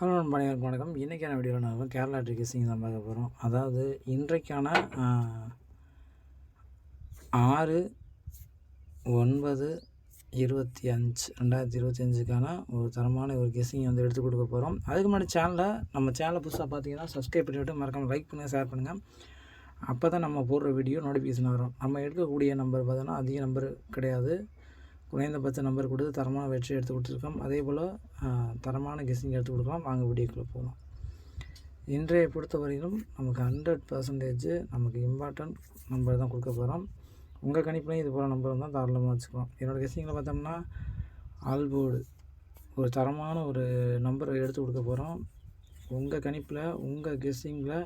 Hello நண்பர்களுக்கு வணக்கம். இன்றைக்கான வீடியோவில் நான் கேரளா ட்ரிகேசிங் தான் பார்க்க போகிறோம் அதாவது இன்றைக்கான ஆறு ஒன்பது இருபத்தி அஞ்சு ரெண்டாயிரத்தி இருபத்தி அஞ்சுக்கான ஒரு தரமான ஒரு கெஸிங் வந்து எடுத்து கொடுக்க போகிறோம் அதுக்கு முன்னாடி சேனலில் நம்ம சேனலை புதுசாக பார்த்தீங்கன்னா சப்ஸ்கிரைப் பண்ணிவிட்டு மறக்காமல் லைக் பண்ணுங்கள் ஷேர் பண்ணுங்கள் அப்போ தான் நம்ம போடுற வீடியோ நோட்டிஃபிகேஷன் வரும். நம்ம எடுக்கக்கூடிய நம்பர் பார்த்தோன்னா அதிக நம்பர் கிடையாது. குறைந்தபட்ச நம்பர் கொடுத்து தரமான வெற்றி எடுத்து கொடுத்துருக்கோம். அதே போல் தரமான கெஸ்ஸிங் எடுத்து கொடுக்கலாம். வாங்க வீடியோக்குள்ளே போகலாம் இன்றைய பொறுத்தவரையிலும் நமக்கு ஹண்ட்ரட் பர்சன்டேஜ் நமக்கு இம்பார்ட்டன்ட் நம்பர் தான் கொடுக்க போகிறோம் உங்கள் கணிப்புலையும் இது போல் நம்பர் தான் தாராளமாக வச்சுக்கலாம். என்னோடய கெஸ்ஸிங்கில் பார்த்தோம்னா ஆல்போர்டு ஒரு தரமான ஒரு நம்பரை எடுத்து கொடுக்க போகிறோம் உங்கள் கணிப்பில் உங்கள் கெஸ்ஸிங்கில்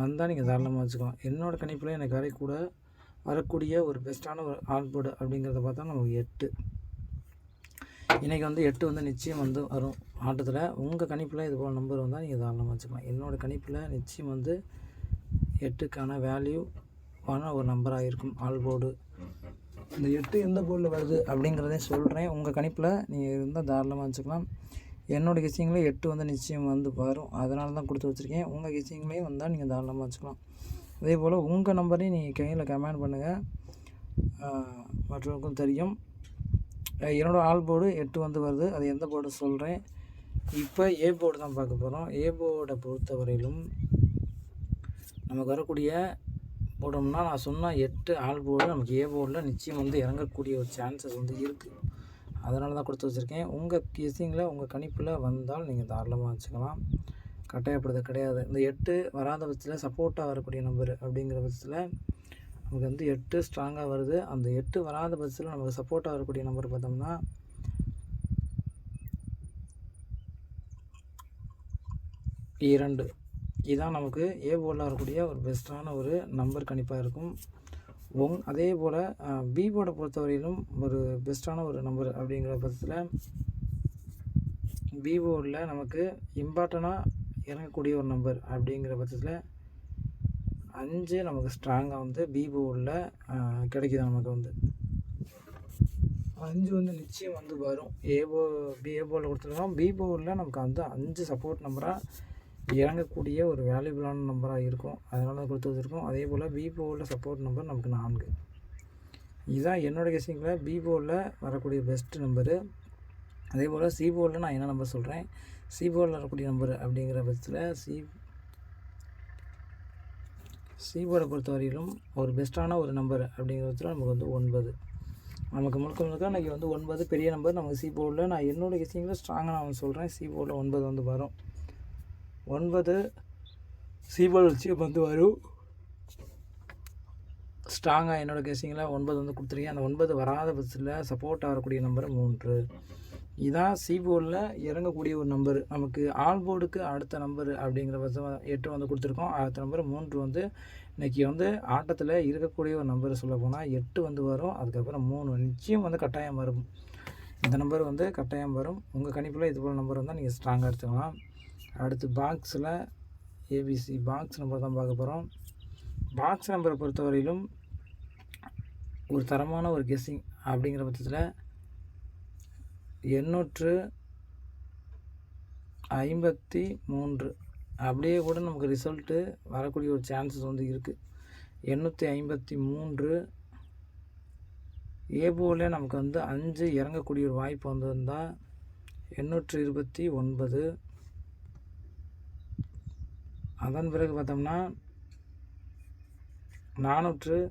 வந்தால் நீங்கள் தாராளமாக வச்சுக்கலாம். என்னோடய கணிப்பில் எனக்கு வரைக்கூட வரக்கூடிய ஒரு பெஸ்ட்டான ஒரு ஆல்போர்டு அப்படிங்கிறத பார்த்தா நமக்கு எட்டு. இன்றைக்கி வந்து எட்டு வந்து நிச்சயம் வந்து வரும். ஆட்டத்தில் உங்கள் கணிப்பில் இது போல் நம்பர் வந்தால் நீங்கள் தாராளமாக வச்சுக்கலாம். என்னோடய கணிப்பில் நிச்சயம் வந்து எட்டுக்கான வேல்யூ ஆன ஒரு நம்பராக இருக்கும் ஆல்போர்டு இந்த எட்டு எந்த போர்டில் வருது அப்படிங்கிறதையும் சொல்கிறேன் உங்கள் கணிப்பில் நீங்கள் இருந்தால் தாராளமாக வச்சுக்கலாம். என்னோடய கிச்சிங்கில் எட்டு வந்து நிச்சயம் வந்து வரும். அதனால தான் கொடுத்து வச்சுருக்கேன். உங்கள் கிச்சிங்லேயும் வந்தால் நீங்கள் தாராளமாக வச்சுக்கலாம். அதே போல் உங்கள் நம்பரையும் நீங்கள் கையில் கமெண்ட் பண்ணுங்கள் மற்றவருக்கும் தெரியும். என்னோடய ஆல் போர்டு எட்டு வந்து வருது. அது எந்த போர்டு சொல்கிறேன் இப்போ ஏ போர்டு தான் பார்க்க போகிறோம் ஏ போர்டை பொறுத்தவரையிலும் நமக்கு வரக்கூடிய போட்டோம்னா நான் சொன்னால் எட்டு ஆல் போர்டு நமக்கு ஏ போர்டில் நிச்சயம் வந்து இறங்கக்கூடிய ஒரு சான்சஸ் வந்து இருக்குது அதனால தான் கொடுத்து வச்சுருக்கேன். உங்கள் கிசிங்கில் உங்கள் கணிப்பில் வந்தால் நீங்கள் தாராளமாக வச்சுக்கலாம். கட்டாயப்படுறது கிடையாது. இந்த எட்டு வராத பட்சத்தில் சப்போர்ட்டாக வரக்கூடிய நம்பர் அப்படிங்கிற பட்சத்தில் நமக்கு வந்து எட்டு ஸ்ட்ராங்காக வருது. அந்த எட்டு வராத பட்சத்தில் நமக்கு சப்போர்ட்டாக வரக்கூடிய நம்பர் பார்த்தோம்னா இரண்டு. இதுதான் நமக்கு ஏ போர்டில் வரக்கூடிய ஒரு பெஸ்ட்டான ஒரு நம்பர் கணிப்பாக இருக்கும். ஒங் அதே போல் பி போர்டை பொறுத்தவரையிலும் ஒரு பெஸ்ட்டான ஒரு நம்பர் அப்படிங்கிற பட்சத்தில் பி போர்டில் நமக்கு இம்பார்ட்டனாக இறங்கக்கூடிய ஒரு நம்பர் அப்படிங்கிற பட்சத்தில் அஞ்சு நமக்கு ஸ்ட்ராங்காக வந்து பி போர்டில் கிடைக்கிது நமக்கு வந்து. அஞ்சு வந்து நிச்சயம் வந்து வரும். ஏ போ பி ஏ போர்டில் கொடுத்துருக்கோம் பி போர்டில் நமக்கு வந்து அஞ்சு சப்போர்ட் நம்பராக இறங்கக்கூடிய ஒரு வேல்யூபிளான நம்பராக இருக்கும். அதனால கொடுத்து வச்சுருக்கோம். அதே போல் பி போர்டில் சப்போர்ட் நம்பர் நமக்கு நான்கு. இதுதான் என்னோடய கெஸிங்கில் பி போர்டில் வரக்கூடிய பெஸ்ட் நம்பரு அதே போல் சி போர்டில் நான் என்ன நம்பர் சொல்கிறேன் சி போர்டில் வரக்கூடிய நம்பர் அப்படிங்கிற பட்சத்தில் சி சி போர்டை பொறுத்தவரையிலும் ஒரு பெஸ்ட்டான ஒரு நம்பர் அப்படிங்கிற பட்சத்தில் நமக்கு வந்து ஒன்பது. நமக்கு முழுக்க முழுக்க இன்றைக்கி வந்து ஒன்பது பெரிய நம்பர் நமக்கு சி போர்டில் நான் என்னோடய கெஸிங்கில் ஸ்ட்ராங்காக நான் சொல்கிறேன் சி போர்டில் ஒன்பது வந்து வரும். ஒன்பது சி போர்டு வச்சு வந்து வரும். ஸ்ட்ராங்காக என்னோடய கெஸிங்கில் ஒன்பது வந்து கொடுத்துருக்கேன். அந்த ஒன்பது வராத பட்சத்தில் சப்போர்ட் ஆகக்கூடிய நம்பர் மூன்று. இதான் சிபோர்டில் இறங்கக்கூடிய ஒரு நம்பர் நமக்கு ஆல்போர்டுக்கு அடுத்த நம்பர் அப்படிங்கிற பட்சம் எட்டு வந்து கொடுத்துருக்கோம். அடுத்த நம்பர் மூன்று வந்து இன்றைக்கி வந்து ஆட்டத்தில் இருக்கக்கூடிய ஒரு நம்பர் சொல்ல போனால் எட்டு வந்து வரும். அதுக்கப்புறம் மூணு நிச்சயம் வந்து கட்டாயம் வரும். இந்த நம்பர் வந்து கட்டாயம் வரும். உங்கள் கணிப்பில் இது போல் நம்பர் வந்தால் நீங்கள் ஸ்ட்ராங்காக எடுத்துக்கலாம். அடுத்து பாக்ஸில் ஏபிசி பாக்ஸ் நம்பர் தான் பார்க்க போகிறோம் பாக்ஸ் நம்பரை பொறுத்தவரையிலும் ஒரு தரமான ஒரு கெஸ்ஸிங் அப்படிங்கிற பட்சத்தில் எண்ணூற்று ஐம்பத்தி மூன்று. அப்படியே கூட நமக்கு ரிசல்ட்டு வரக்கூடிய ஒரு சான்சஸ் வந்து இருக்குது எண்ணூற்றி ஐம்பத்தி மூன்று. ஏபோலே நமக்கு வந்து அஞ்சு இறங்கக்கூடிய ஒரு வாய்ப்பு வந்து எண்ணூற்று இருபத்தி ஒன்பது. அதன் பிறகு பார்த்தோம்னா நானூற்று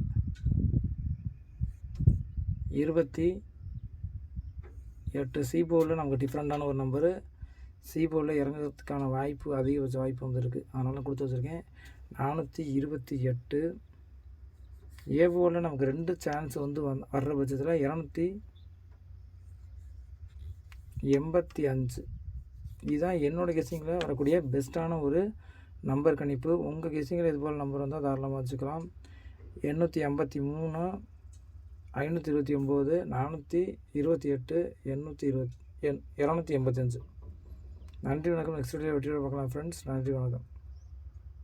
இருபத்தி எட்டு சி போர்டில் நமக்கு டிஃப்ரெண்ட்டான ஒரு நம்பரு சி போர்டில் இறங்குறதுக்கான வாய்ப்பு அதிகபட்ச வாய்ப்பு வந்துருக்கு. அதனால் கொடுத்து வச்சுருக்கேன். நானூற்றி இருபத்தி எட்டு. ஏ போர்டில் நமக்கு ரெண்டு சான்ஸ் வந்து வந் வர்ற பட்சத்தில் இரநூத்தி எண்பத்தி அஞ்சு. இதுதான் என்னோடய கெஸிங்கில் வரக்கூடிய பெஸ்ட்டான ஒரு நம்பர் கணிப்பு. உங்கள் கெஸிங்கில் இது போல் நம்பர் வந்தால் தாராளமாக வச்சுக்கலாம். எண்ணூற்றி ஐம்பத்தி மூணு. ஐநூற்றி இருபத்தி ஒம்பது நானூற்றி இருபத்தி எட்டு எண்ணூற்றி இருபத் எண் இரநூத்தி எண்பத்தஞ்சு நன்றி வணக்கம். நெக்ஸ்ட் வீடியோ வெற்றியோட பார்க்கலாம் ஃப்ரெண்ட்ஸ் நன்றி வணக்கம்.